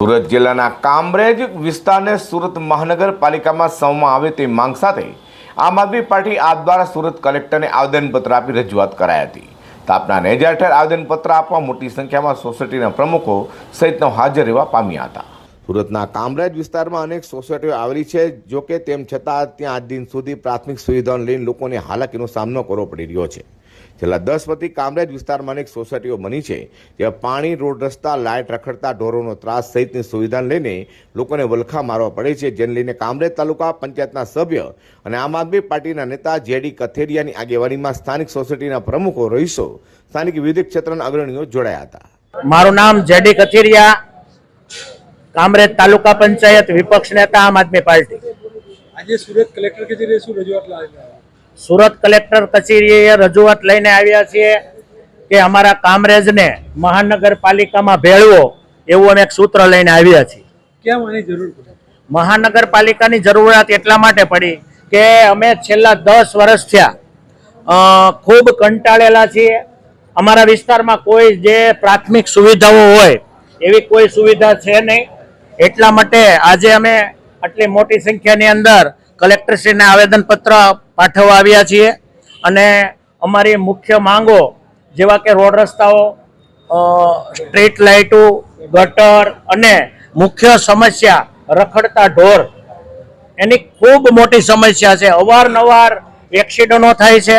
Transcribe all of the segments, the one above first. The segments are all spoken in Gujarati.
સુરત જિલ્લાના કામરેજ વિસ્તારને સુરત મહાનગરપાલિકામાં સોંપવામાં આવે તે માંગ સાથે આમ આદમી પાર્ટી આ દ્વારા સુરત કલેક્ટરને આવેદનપત્ર આપી રજૂઆત કરાઈ હતી. તાપના નેજા હેઠળ આવેદનપત્ર આપવા મોટી સંખ્યામાં સોસાયટીના પ્રમુખો સહિતનો હાજર રહેવા પામ્યા હતા. સુરતના કામરેજ વિસ્તારમાં અનેક સોસાયટીઓ આવેલી છે, જો કે તેમ છતાં ત્યાં આજ દિન સુધી પ્રાથમિક સુવિધાઓને લઈને લોકોને હાલાકીનો સામનો કરવો પડી રહ્યો છે. છેલ્લા દસ વર્ષથી કામરેજ વિસ્તારમાં અનેક સોસાયટીઓ બની છે, જ્યાં પાણી, રોડ રસ્તા, લાઇટ રખડતા ઢોરોનો ત્રાસ સહિતની સુવિધાને લઈને લોકોને વલખા મારવા પડે છે. જેને લઈને કામરેજ તાલુકા પંચાયતના સભ્ય અને આમ આદમી પાર્ટીના નેતા જેડી કથેરિયાની આગેવાનીમાં સ્થાનિક સોસાયટીના પ્રમુખો રહીશો સ્થાનિક વિવિધ ક્ષેત્રના અગ્રણીઓ જોડાયા હતા. મારું નામ જેડી કથિરિયા કામરેજ તાલુકા પંચાયત વિપક્ષ નેતા આમ આદમી પાર્ટી. આજે સુરત કલેક્ટર કચેરીએ શું રજૂઆત લાવેલા સુરત કલેક્ટર કચેરીએ રજૂઆત લઈને આવ્યા છીએ કે અમારા કામરેજને મહાનગરપાલિકામાં ભેળવો એવું અમે એક સૂત્ર લઈને આવ્યા છીએ. કેમ આની જરૂર પડી? મહાનગરપાલિકાની જરૂરિયાત એટલા માટે પડી કે અમે છેલ્લા દસ વર્ષ થયા ખૂબ કંટાળેલા છીએ. અમારા વિસ્તારમાં કોઈ જે પ્રાથમિક સુવિધાઓ હોય એવી કોઈ સુવિધા છે નહીં. એટલા માટે આજે અમે આટલી મોટી સંખ્યાની અંદર કલેક્ટરશ્રીને આવેદનપત્ર પાઠવવા આવ્યા છીએ. અને અમારી મુખ્ય માંગો જેવા કે રોડ રસ્તાઓ સ્ટ્રીટ લાઇટો, ગટર અને મુખ્ય સમસ્યા રખડતા ઢોર, એની ખૂબ મોટી સમસ્યા છે. અવારનવાર એક્સિડન્ટો થાય છે.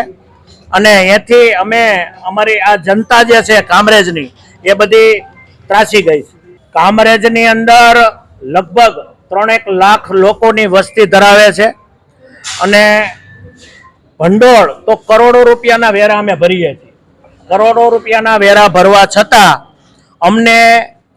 અને એથી અમે અમારી આ જનતા જે છે, કામરેજની, એ બધી ત્રાસી ગઈ છે. કામરેજની અંદર લગભગ ત્રણેક લાખ લોકોની વસ્તી ધરાવે છે. અને ભંડોળ તો કરોડો રૂપિયાના વેરા અમે ભરીએ છીએ. કરોડો રૂપિયાના વેરા ભરવા છતાં અમને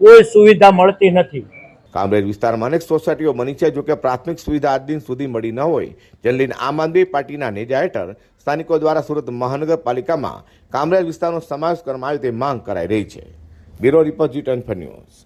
કોઈ સુવિધા મળતી નથી. કામરેજ વિસ્તારમાં અનેક સોસાયટીઓ બની છે, જોકે પ્રાથમિક સુવિધા આજ દિન સુધી મળી ન હોય. જેને આમ આદમી પાર્ટીના નેજા હેઠળ સ્થાનિકો દ્વારા સુરત મહાનગરપાલિકામાં કામરેજ વિસ્તારનો સમાવેશ કરવામાં આવે તે માંગ કરાઈ રહી છે. Bureau report Zee news.